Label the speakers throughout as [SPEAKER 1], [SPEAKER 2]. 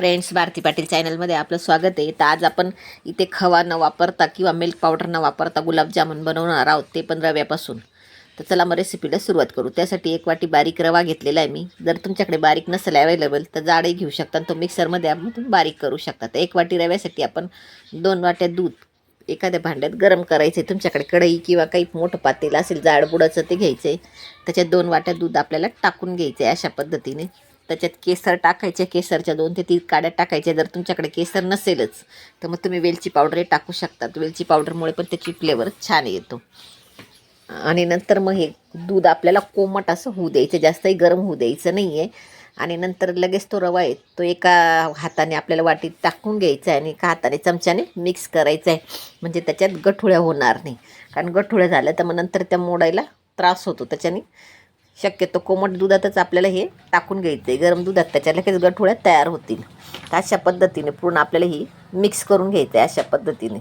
[SPEAKER 1] Friends Bharti Patil चॅनलमध्ये आपलं स्वागत आहे. तर आज आपण इथे खवा न वापरता किंवा मिल्क पावडर न वापरता गुलाबजामुन बनवणार आहोत ते पण रव्यापासून. तर चला मग रेसिपीला सुरुवात करू. त्यासाठी एक वाटी बारीक रवा घेतलेला आहे मी. जर तुमच्याकडे बारीक नसेल अवेलेबल तर जाडही घेऊ शकता आणि तो मिक्सरमध्ये आपण बारीक करू शकता. तर एक वाटी रव्यासाठी आपण दोन वाट्या दूध एखाद्या भांड्यात गरम करायचे तुमच्याकडे कढई किंवा काही मोठं पातेलं असेल जाडबुडाचं ते घ्यायचं आहे त्याच्यात दोन वाट्या दूध आपल्याला टाकून घ्यायचं आहे अशा पद्धतीने. त्याच्यात केसर टाकायचे केसरच्या दोन ते तीन काड्या टाकायच्या. जर तुमच्याकडे केसर नसेलच तर मग तुम्ही वेलची पावडरही टाकू शकतात. वेलची पावडरमुळे पण त्याची फ्लेवर छान येतो. आणि नंतर मग हे दूध आपल्याला कोमट असं होऊ द्यायचं जास्तही गरम होऊ द्यायचं नाही आहे आणि नंतर लगेच तो रवा आहे तो एका हाताने आपल्याला वाटीत टाकून घ्यायचा आहे आणि एका हाताने चमच्याने मिक्स करायचा आहे. म्हणजे त्याच्यात गठुळ्या होणार नाही. कारण गठुळ्या झाल्या तर मग नंतर त्या मोडायला त्रास होतो त्याच्याने. शक्यतो कोमट दुधातच आपल्याला हे टाकून घ्यायचं आहे गरम दुधात त्याच्या लगेच गठोळ्या तयार होतील. तर अशा पद्धतीने पूर्ण आपल्याला ही मिक्स करून घ्यायचं आहे अशा पद्धतीने.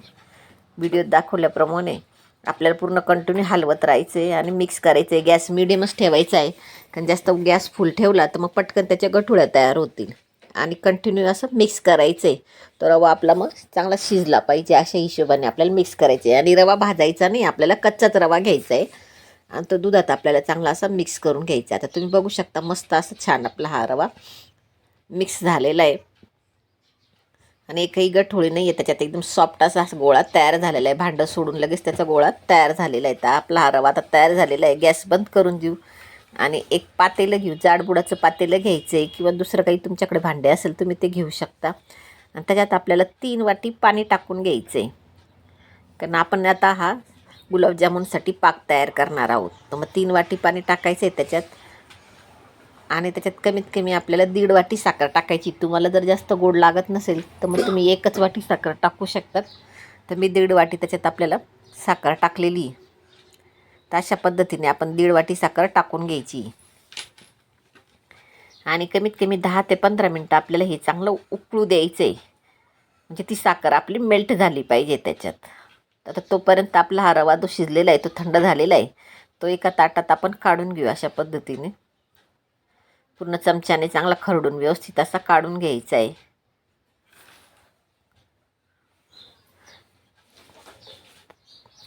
[SPEAKER 1] व्हिडिओत दाखवल्याप्रमाणे आपल्याला पूर्ण कंटिन्यू हलवत राहायचं आहे आणि मिक्स करायचं आहे गॅस मिडियमच ठेवायचा आहे. कारण जास्त गॅस फुल ठेवला तर मग पटकन त्याच्या गठोळ्या तयार होतील. आणि कंटिन्यू असं मिक्स करायचं आहे तो रवा आपला मग चांगला शिजला पाहिजे अशा हिशोबाने आपल्याला मिक्स करायचं आहे आणि रवा भाजायचा नाही आपल्याला कच्चाच रवा घ्यायचा आहे आणि तो दुधात आपल्याला चांगला असा मिक्स करून घ्यायचा. आता तुम्ही बघू शकता मस्त असं छान आपला हा रवा मिक्स झालेला आहे. आणि एकही गठोळी नाही आहे त्याच्यात एकदम सॉफ्ट असा गोळा तयार झालेला आहे. भांडं सोडून लगेच त्याचा गोळा तयार झालेला आहे. तर आपला हा रवा आता तयार झालेला आहे. गॅस बंद करून देऊ. आणि एक पातेलं घेऊ. जाडबुडाचं पातेलं घ्यायचं आहे किंवा दुसरं काही तुमच्याकडे भांडे असेल तुम्ही ते घेऊ शकता. आणि त्याच्यात आपल्याला तीन वाटी पाणी टाकून घ्यायचं आहे कारण आपण आता हा गुलाबजामुनसाठी पाक तयार करणार आहोत. तर मग तीन वाटी पाणी टाकायचं आहे त्याच्यात. आणि त्याच्यात कमीत कमी आपल्याला दीड वाटी साखर टाकायची. तुम्हाला जर जास्त गोड लागत नसेल तर मग तुम्ही एकच वाटी साखर टाकू शकतात. तर मी दीड वाटी त्याच्यात आपल्याला साखर टाकलेली तर अशा पद्धतीने आपण दीड वाटी साखर टाकून घ्यायची. आणि कमीत कमी दहा ते पंधरा मिनटं आपल्याला हे चांगलं उकळू द्यायचं आहे म्हणजे ती साखर आपली मेल्ट झाली पाहिजे त्याच्यात. आता तोपर्यंत आपला हा रवा जो शिजलेला आहे तो थंड झालेला आहे तो एका ताटात आपण काढून घेऊ अशा पद्धतीने. पूर्ण चमच्याने चांगला खरडून व्यवस्थित असा काढून घ्यायचा आहे.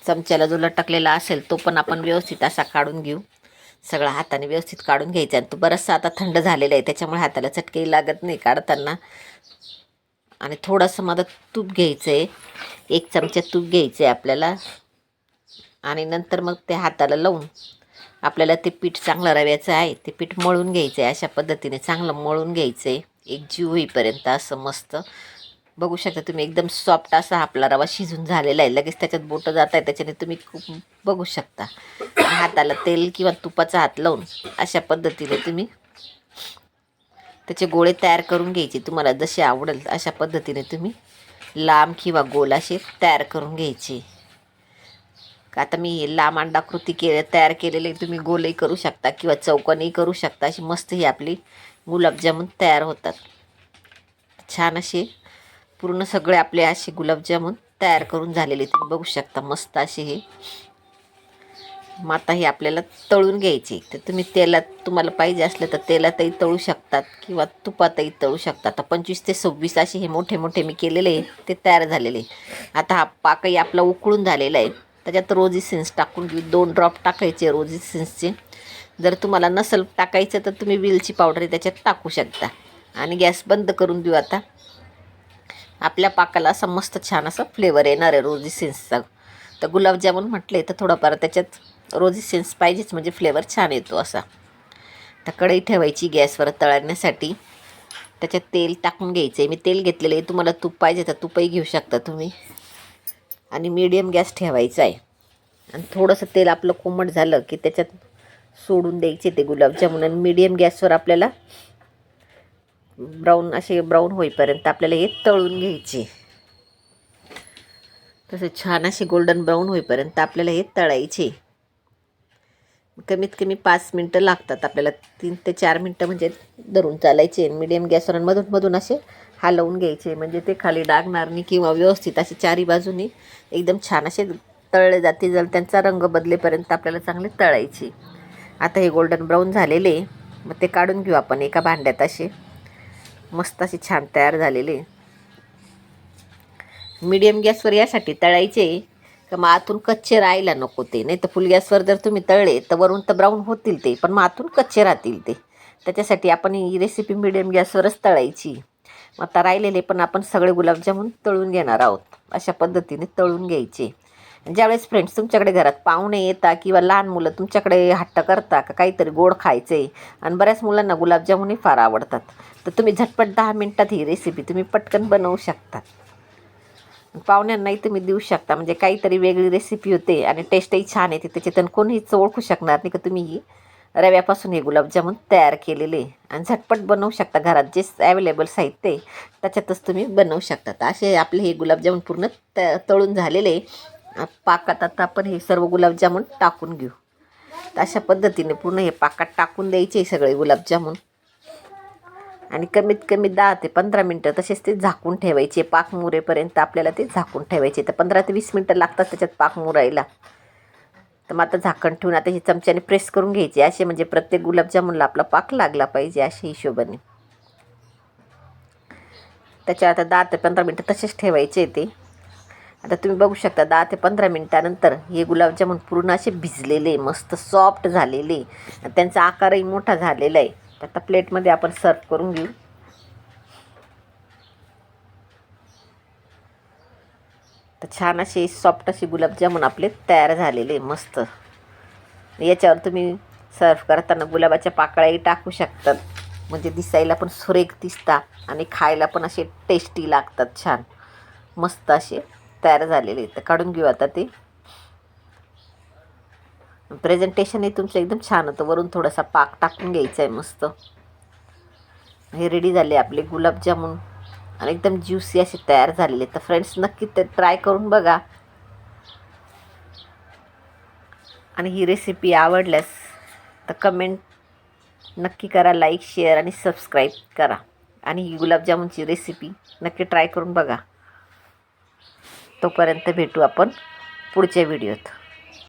[SPEAKER 1] चमच्याला जो लटकलेला असेल तो पण आपण व्यवस्थित असा काढून घेऊ. सगळा हाताने व्यवस्थित काढून घ्यायचा आणि तो बराचसा आता थंड झालेला आहे त्याच्यामुळे हाताला चटकेही लागत नाही काढताना. आणि थोडंसं माझं तूप घ्यायचं आहे एक चमचा तूप घ्यायचं आहे आपल्याला. आणि नंतर मग ते हाताला लावून आपल्याला ते पीठ चांगलं रव्याचं आहे ते पीठ मळून घ्यायचं आहे अशा पद्धतीने चांगलं मळून घ्यायचं आहे एक जीव होईपर्यंत असं मस्त. बघू शकता तुम्ही एकदम सॉफ्ट असा आपला रवा शिजून झालेला आहे. लगेच त्याच्यात बोटं जात आहे त्याच्याने तुम्ही खूप बघू शकता. हाताला तेल किंवा तुपाचा हात लावून अशा पद्धतीने तुम्ही त्याचे गोळे तयार करून घ्यायचे. तुम्हाला जसे आवडेल अशा पद्धतीने तुम्ही लांब किंवा गोल असे तयार करून घ्यायचे. आता मी हे लांब अंडाकृती के तयार केलेले तुम्ही गोलही करू शकता किंवा चौकोनही करू शकता अशी मस्त ही आपली गुलाबजामुन तयार होतात. छान असे पूर्ण सगळे आपले असे गुलाबजामुन तयार करून झालेले तुम्ही बघू शकता मस्त असे हे. मग आता हे आपल्याला तळून घ्यायची. तर तुम्ही तेलात तुम्हाला पाहिजे असलं तर तेलातही तळू शकतात किंवा तुपातही तळू शकतात. आता पंचवीस ते सव्वीस असे हे मोठे मोठे मी केलेले आहे ते तयार झालेले आता हा पाकही आपला उकळून झालेला आहे. त्याच्यात रोजी सिन्स टाकून घेऊ. दोन ड्रॉप टाकायचे रोजी सिन्सचे जर तुम्हाला नसल टाकायचं तर तुम्ही विलची पावडर त्याच्यात टाकू शकता. आणि गॅस बंद करून देऊ आता. आपल्या पाकाला असा मस्त छान असा फ्लेवर येणार आहे रोजी सिन्सचा तर गुलाबजामुन म्हटले तर थोडंफार त्याच्यात रोजी सेन्स पाहिजेच म्हणजे फ्लेवर छान येतो असा. तर कढई ठेवायची गॅसवर तळण्यासाठी. त्याच्यात तेल टाकून घ्यायचं आहे मी तेल घेतलेलं आहे. तुम्हाला तूप पाहिजे तर तुपही घेऊ शकता तुम्ही. आणि मीडियम गॅस ठेवायचा आहे. आणि थोडंसं तेल आपलं कोमट झालं की त्याच्यात सोडून द्यायचे ते गुलाबजामुन. आणि मीडियम गॅसवर आपल्याला ब्राऊन असे ब्राऊन होईपर्यंत आपल्याला हे तळून घ्यायचे. तसे छान असे गोल्डन ब्राऊन होईपर्यंत आपल्याला हे तळायचे. कमीत कमी पाच मिनटं लागतात आपल्याला. तीन ते चार मिनटं म्हणजे धरून चालायचे. मीडियम गॅसवर मधून मधून असे हलवून घ्यायचे. म्हणजे ते खाली डागणार नाही किंवा व्यवस्थित असे चारी बाजूनी एकदम छान असे तळले जाते जर त्यांचा रंग बदलेपर्यंत आपल्याला चांगले तळायचे. आता हे गोल्डन ब्राऊन झालेले. मग ते काढून घेऊ आपण एका भांड्यात असे. मस्त असे छान तयार झालेले. मिडियम गॅसवर यासाठी तळायचे. का मग आतून कच्चे राहायला नको ते. नाही तर फुल गॅसवर जर तुम्ही तळले तर वरून तर ब्राऊन होतील ते. पण मग आतून कच्चे राहतील ते. त्याच्यासाठी आपण ही रेसिपी मिडियम गॅसवरच तळायची. मग आता राहिलेले पण आपण सगळे गुलाबजामुन तळून घेणार आहोत. अशा पद्धतीने तळून घ्यायचे. ज्यावेळेस फ्रेंड्स तुमच्याकडे घरात पाहुणे येतात किंवा लहान मुलं तुमच्याकडे हट्ट करता का काहीतरी गोड खायचे आणि बऱ्याच मुलांना गुलाबजामुनही फार आवडतात. तर तुम्ही झटपट दहा मिनटात ही रेसिपी तुम्ही पटकन बनवू शकतात. पाहुण्यांनाही तुम्ही देऊ शकता. म्हणजे काहीतरी वेगळी रेसिपी होते आणि टेस्टही छान येते. त्याच्यातून कोणीच ओळखू शकणार नाही का तुम्ही ही? रव्यापासून हे गुलाबजामुन तयार केलेले. आणि झटपट बनवू शकता घरात. जे अवेलेबल साहित्य आहे त्याच्यातच तुम्ही बनवू शकता. तर असे आपले हे गुलाबजामुन पूर्ण त तळून झालेले पाकात आता आपण हे सर्व गुलाबजामुन टाकून घेऊ. तर अशा पद्धतीने पूर्ण हे पाकात टाकून द्यायचे सगळे गुलाबजामुन. आणि कमीत कमी दहा ते पंधरा मिनटं तसेच ते झाकून ठेवायचे. पाक मुरेपर्यंत आपल्याला ते झाकून ठेवायचे. तर पंधरा ते वीस मिनटं लागतात त्याच्यात पाक मुरायला. तर मग आता झाकण ठेवून आता हे चमच्याने प्रेस करून घ्यायचे. असे म्हणजे प्रत्येक गुलाबजामुनला आपला पाक लागला पाहिजे अशा हिशोबाने. त्याच्या आता दहा ते पंधरा मिनटं तसेच ठेवायचे ते. आता तुम्ही बघू शकता दहा ते पंधरा मिनटानंतर हे गुलाबजामुन पूर्ण असे भिजलेले मस्त सॉफ्ट झालेले. त्यांचा आकारही मोठा झालेला आहे. आता प्लेटमध्ये आपण सर्व करून घेऊ. तर छान असे सॉफ्ट असे गुलाबजामुन आपले तयार झालेले मस्त. याच्यावर तुम्ही सर्व करताना गुलाबाच्या पाकळ्याही टाकू शकतात. म्हणजे दिसायला पण सुरेख दिसतात आणि खायला पण असे टेस्टी लागतात छान. मस्त असे तयार झालेले तर काढून घेऊ आता ते. प्रेझेंटेशनही तुमचं एकदम छान होतं. वरून थोडासा पाक टाकून घ्यायचा आहे मस्त. हे रेडी झाले आपले गुलाबजामुन. आणि एकदम ज्युसी असे तयार झालेले तर फ्रेंड्स नक्की ते ट्राय करून बघा. आणि ही रेसिपी आवडल्यास तर कमेंट नक्की करा लाईक शेअर आणि सबस्क्राईब करा. आणि ही गुलाबजामुनची रेसिपी नक्की ट्राय करून बघा. तोपर्यंत भेटू आपण पुढच्या व्हिडिओत